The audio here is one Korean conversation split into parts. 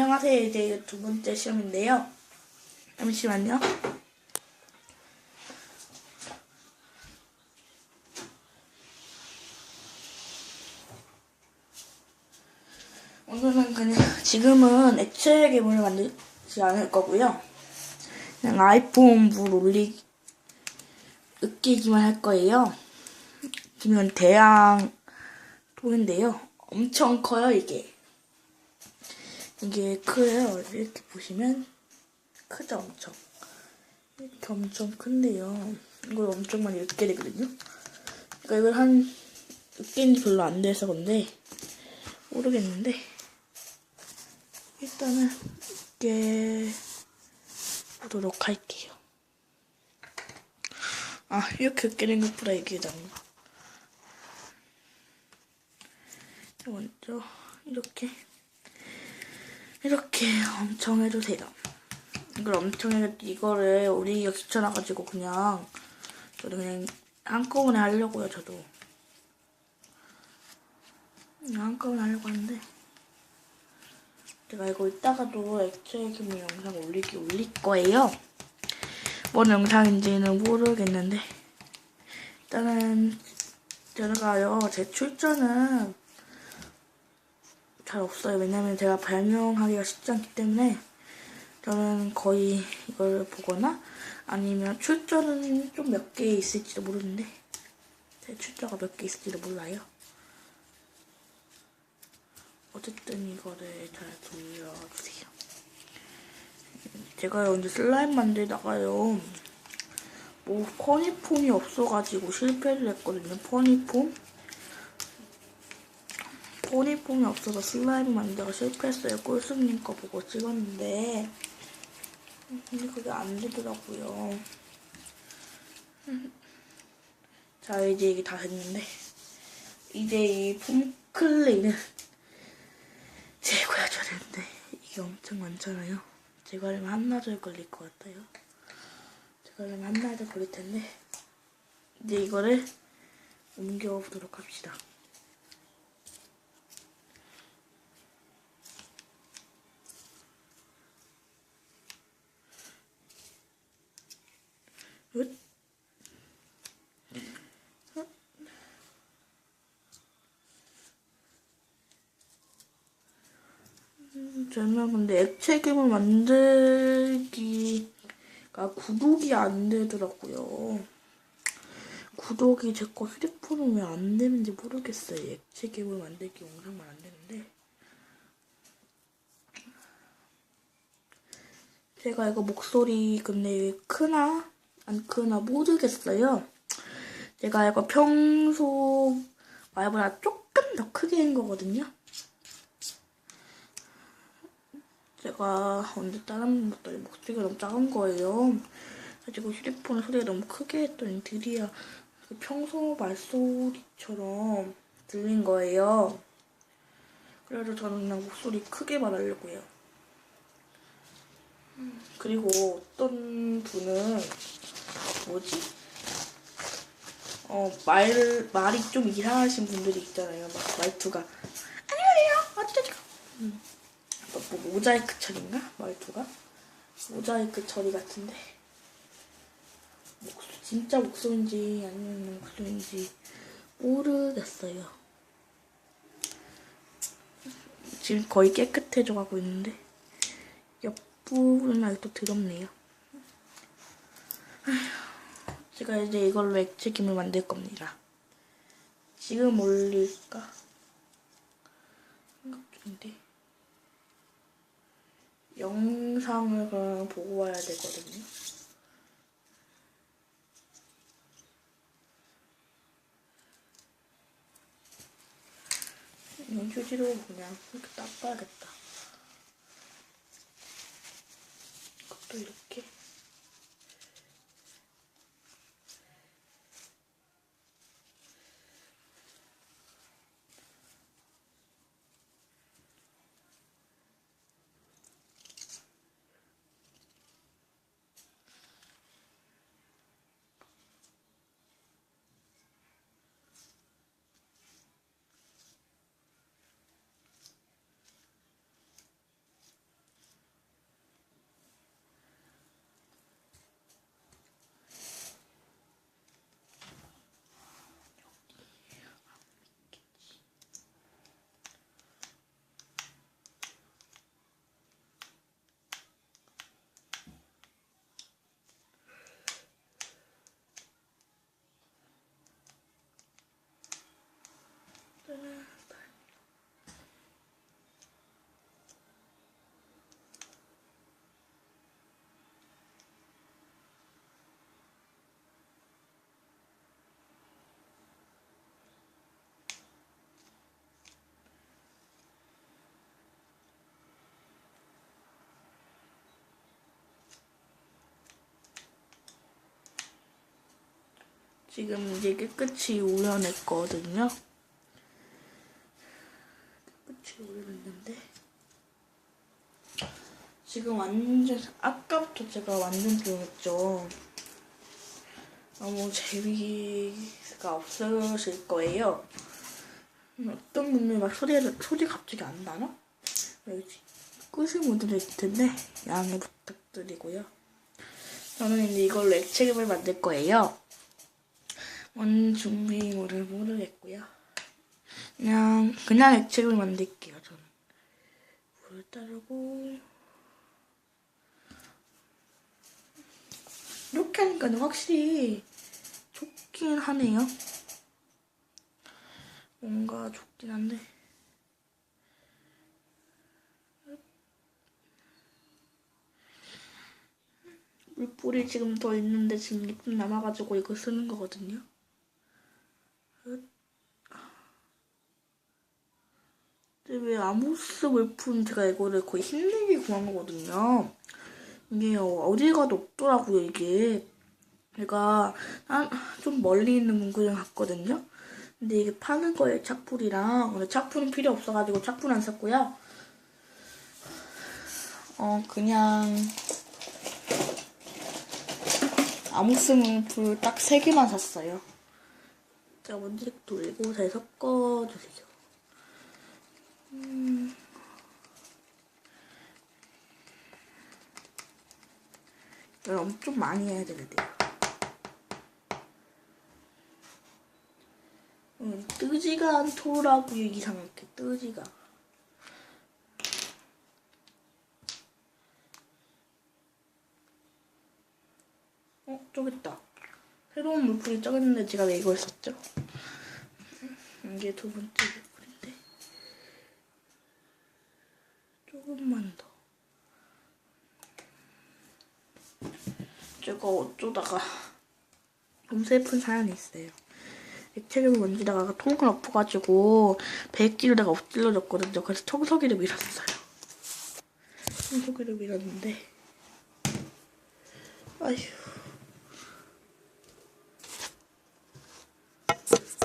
안녕하세요. 이제 두 번째 시험인데요. 잠시만요. 오늘은 그냥 지금은 액체 괴물을 만들지 않을 거고요. 그냥 아이폰 물 올리 으깨기만 할 거예요. 지금 대양 통인데요. 엄청 커요 이게. 이게 크요. 이렇게 보시면 크죠 엄청. 이렇게 엄청 큰데요. 이걸 엄청 많이 으깨 되거든요. 그러니까 이걸 한 으깬 지 별로 안 돼서 근데 모르겠는데 일단은 으깨 보도록 할게요. 아 이렇게 으깨는 것보다 이게 나은가? 먼저 이렇게 이렇게 엄청 해주세요. 이걸 엄청 해 이거를 우리가 귀찮아가지고 그냥 저도 그냥 한꺼번에 하려고요. 저도 그냥 한꺼번에 하려고 하는데 제가 이거 이따가도 액체 기물 영상 올리기 올릴 거예요. 뭔 영상인지는 모르겠는데 일단은 제가요 제 출전은 잘 없어요. 왜냐면 제가 발명하기가 쉽지 않기 때문에 저는 거의 이걸 보거나 아니면 출전은 좀몇 개 있을지도 모르는데 제 출전가 몇 개 있을지도 몰라요. 어쨌든 이거를 잘 돌려주세요. 제가요 이제 슬라임 만들다가요 뭐 퍼니폼이 없어가지고 실패를 했거든요. 퍼니폼 포니폼이 없어서 슬라임 만들어 실패했어요. 꿀수님 거 보고 찍었는데 근데 그게 안 되더라고요. 자 이제 이게 다 됐는데 이제 이 폼클레이는 제거해줘야 되는데 이게 엄청 많잖아요. 제거하려면 한나절 걸릴 것 같아요. 제거하려면 한나절 걸릴 텐데 이제 이거를 옮겨보도록 합시다. 끝. 음, 저는 근데 액체 괴물 만들기가 구독이 안 되더라고요. 구독이 제 거 휴대폰은 왜 안 되는지 모르겠어요. 액체 괴물 만들기 영상만 안 되는데. 제가 이거 목소리 근데 크나 안 크나 모르겠어요. 제가 이거 평소 말보다 조금 더 크게 한 거거든요. 제가 언제 다른 분들이 목소리가 너무 작은 거예요. 그래가지고 휴대폰 소리가 너무 크게 했더니 드디어 그 평소 말소리처럼 들린 거예요. 그래서 저는 그냥 목소리 크게 말하려고요. 그리고 어떤 분은 뭐지? 어, 말, 말이 좀 이상하신 분들이 있잖아요. 막 말투가. 안녕하세요. 어쩌죠? 음. 뭐, 뭐 모자이크 처리인가? 말투가? 모자이크 처리 같은데. 목소, 진짜 목소리인지 아니면 목소리인지 모르겠어요. 지금 거의 깨끗해져 가고 있는데 옆부분은 아직도 더럽네요. 제가 이제 이걸로 액체 김을 만들 겁니다. 지금 올릴까? 생각 중인데. 영상을 그럼 보고 와야 되거든요. 이건 휴지로 그냥 이렇게 닦아야겠다. 이것도 이렇게. 지금 이제 깨끗이 우려냈거든요. 깨끗이 우려냈는데 지금 완전 아까부터 제가 완전 조용했죠. 너무 재미가 없으실 거예요. 어떤 분들 막 소리를 소리 갑자기 안 나나? 여기 끄신 분들도 있을 텐데 양해 부탁드리고요. 저는 이제 이걸로 액체금을 만들 거예요. 뭔 준비물을 모르겠고요. 그냥 그냥 액체금을 만들게요. 저는 물을 따르고 이렇게 하니까 확실히 좋긴 하네요. 뭔가 좋긴 한데. 물뿌리 지금 더 있는데 지금 조금 남아가지고 이거 쓰는 거거든요. 근데 왜 아무스 물품 제가 이거를 거의 힘들게 구한 거거든요. 이게 어디 가도 없더라고요, 이게. 제가 한, 좀 멀리 있는 문구점 갔거든요. 근데 이게 파는 거예요, 착풀이랑. 근데 착풀은 필요 없어가지고 착풀 안 샀고요. 어, 그냥. 아무스 물풀 딱 3개만 샀어요. 제가 먼저 돌리고 잘 섞어주세요. 음. 이걸 엄청 많이 해야 되는데요. 음, 뜨지가 않더라고요, 이상하게. 뜨지가. 어, 저기 있다. 새로운 물풀이 적었는데 제가 왜 이걸 썼죠? 이게 두 번째 물풀인데. 조금만 더. 제가 어쩌다가 좀 슬픈 사연이 있어요. 액체를 만지다가 통을 엎어가지고 배기를 내가 엎질러졌거든요. 그래서 청소기를 밀었어요. 청소기를 밀었는데 아휴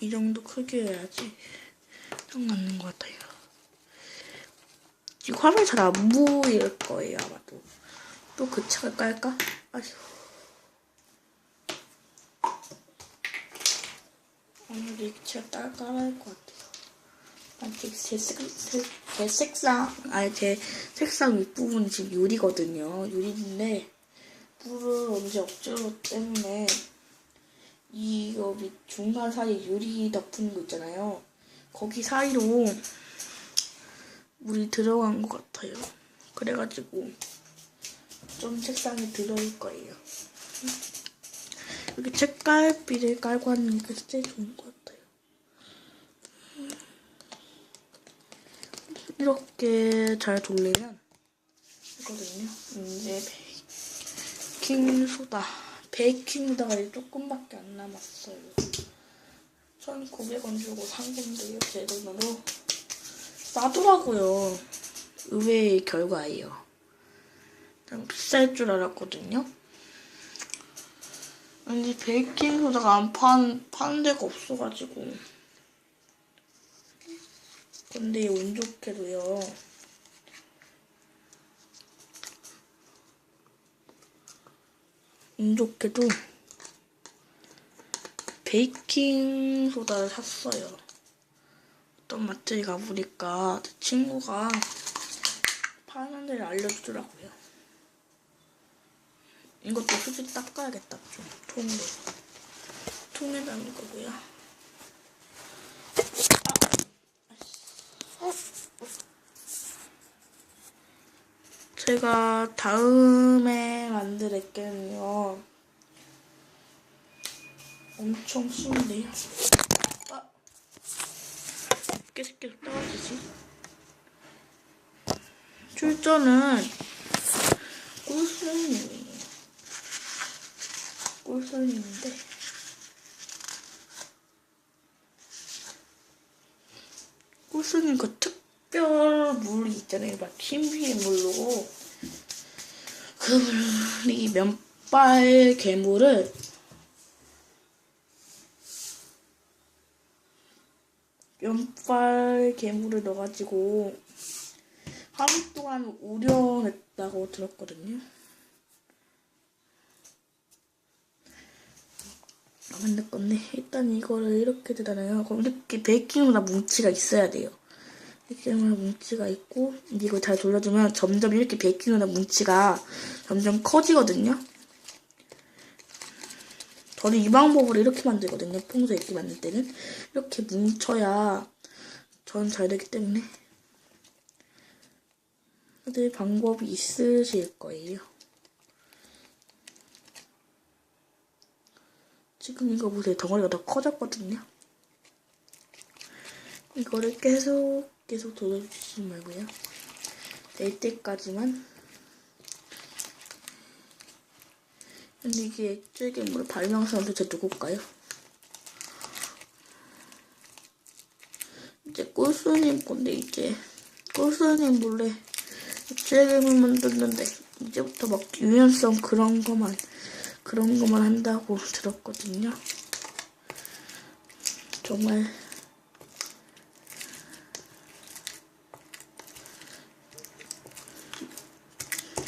이 정도 크게 해야지 딱 맞는 것 같아요. 지금 화면 잘 안 보일 거예요 아마도. 또 그 차를 깔까? 아휴. 오늘 이차 깔 깔아야 것 같아요. 아직 제, 색, 색, 제 색상, 아니 제 색상 윗부분이 지금 유리거든요. 유리인데 불을 언제 엎질렀기 때문에 이 여기 중간 사이 유리 덮는 거 있잖아요. 거기 사이로 물이 들어간 것 같아요. 그래가지고 좀 책상에 들어올 거예요. 이렇게 책갈피를 깔고 하는 게 제일 좋은 것 같아요. 이렇게 잘 돌리면 있거든요. 이제 베이킹 소다. 베이킹 소다가 조금밖에 안 남았어요. 1,900원 주고 산 건데요. 제 돈으로 싸더라고요. 의외의 결과예요. 좀 비쌀 줄 알았거든요. 근데 베이킹 소다가 안 판, 파는 데가 없어가지고. 근데 운 좋게도요. 운 좋게도 베이킹 소다를 샀어요. 어떤 마트에 가보니까 제 친구가 파는 데를 알려주더라고요. 이것도 수지 닦아야겠다, 좀. 통으로. 통에 담을 거고요. 아, 제가 다음에 만들 액게는요. 엄청 쉬운데요. 아, 계속 계속 떨어지지. 출전은 꿀순이에요. 꿀순인데 꿀순이 그 특별 물이 있잖아요. 막 흰비의 물로 그 물이 면발 괴물을 연빨 괴물을 넣어가지고 하루 동안 우려냈다고 들었거든요. 안 만들 건데 일단 이거를 이렇게 되잖아요. 그럼 이렇게 베이킹소다 뭉치가 있어야 돼요. 베이킹소다 뭉치가 있고 이걸 잘 돌려주면 점점 이렇게 베이킹소다 뭉치가 점점 커지거든요. 저는 이 방법으로 이렇게 만들거든요. 평소에 이렇게 만들 때는 이렇게 뭉쳐야 전 잘 되기 때문에 다들 방법이 있으실 거예요. 지금 이거 보세요. 덩어리가 더 커졌거든요. 이거를 계속 계속 돌려주시지 말고요. 될 때까지만. 근데 이게 액체 물 발명사는 도대체 누굴까요? 이제 꿀수님 건데 이제 꿀수님 몰래 액체 괴물 만들는데 이제부터 막 유연성 그런 거만 그런 거만 한다고 들었거든요. 정말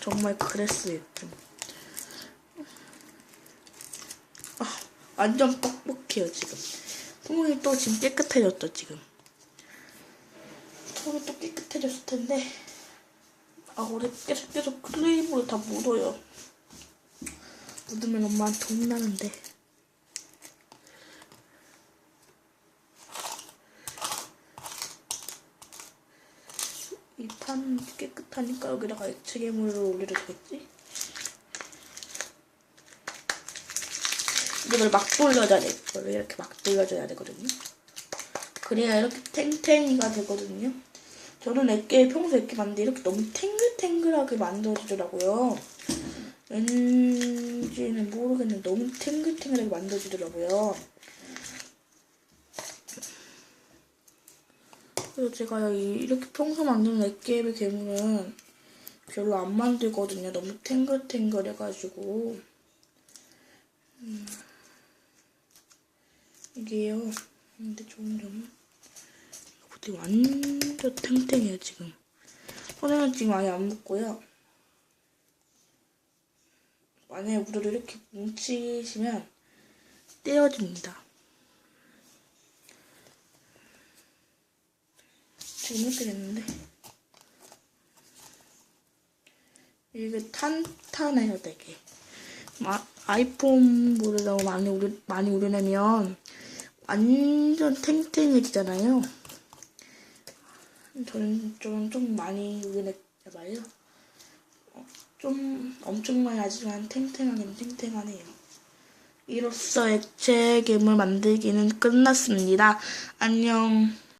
정말 그랬어요 좀. 아, 완전 뻑뻑해요 지금. 통이 또 지금 깨끗해졌죠 지금. 통이 또 깨끗해졌을 텐데 아 올해 계속 계속 크림으로 다 묻어요. 묻으면 엄마한테 혼나는데. 이 판 깨끗하니까 여기다가 액체괴물을 올려도 되겠지? 이걸 막 돌려줘야 돼. 이걸 이렇게 막 돌려줘야 되거든요. 그래야 이렇게 탱탱이가 되거든요. 저는 액게 평소에 이렇게 만드는데 이렇게 너무 탱글탱글하게 만들어지더라고요. 왠지는 모르겠는데 너무 탱글탱글하게 만들어지더라고요. 그래서 제가 이- 이렇게 평소 만드는 액게의 괴물은 별로 안 만들거든요. 너무 탱글탱글해가지고. 음. 이게요. 근데 좋은 점은 이거 완전 탱탱해요 지금. 손에는 지금 아예 안 묻고요. 만약에 우리를 이렇게 뭉치시면 떼어집니다. 지금 이렇게 됐는데 이게 탄탄해요 되게 마, 많이 우려, 많이 우려내면 완전 탱탱해지잖아요 저는 좀, 좀 많이 우려냈나봐요 어, 좀 엄청 많이 하지만 탱탱하긴 탱탱하네요. 이로써 액체 괴물 만들기는 끝났습니다. 안녕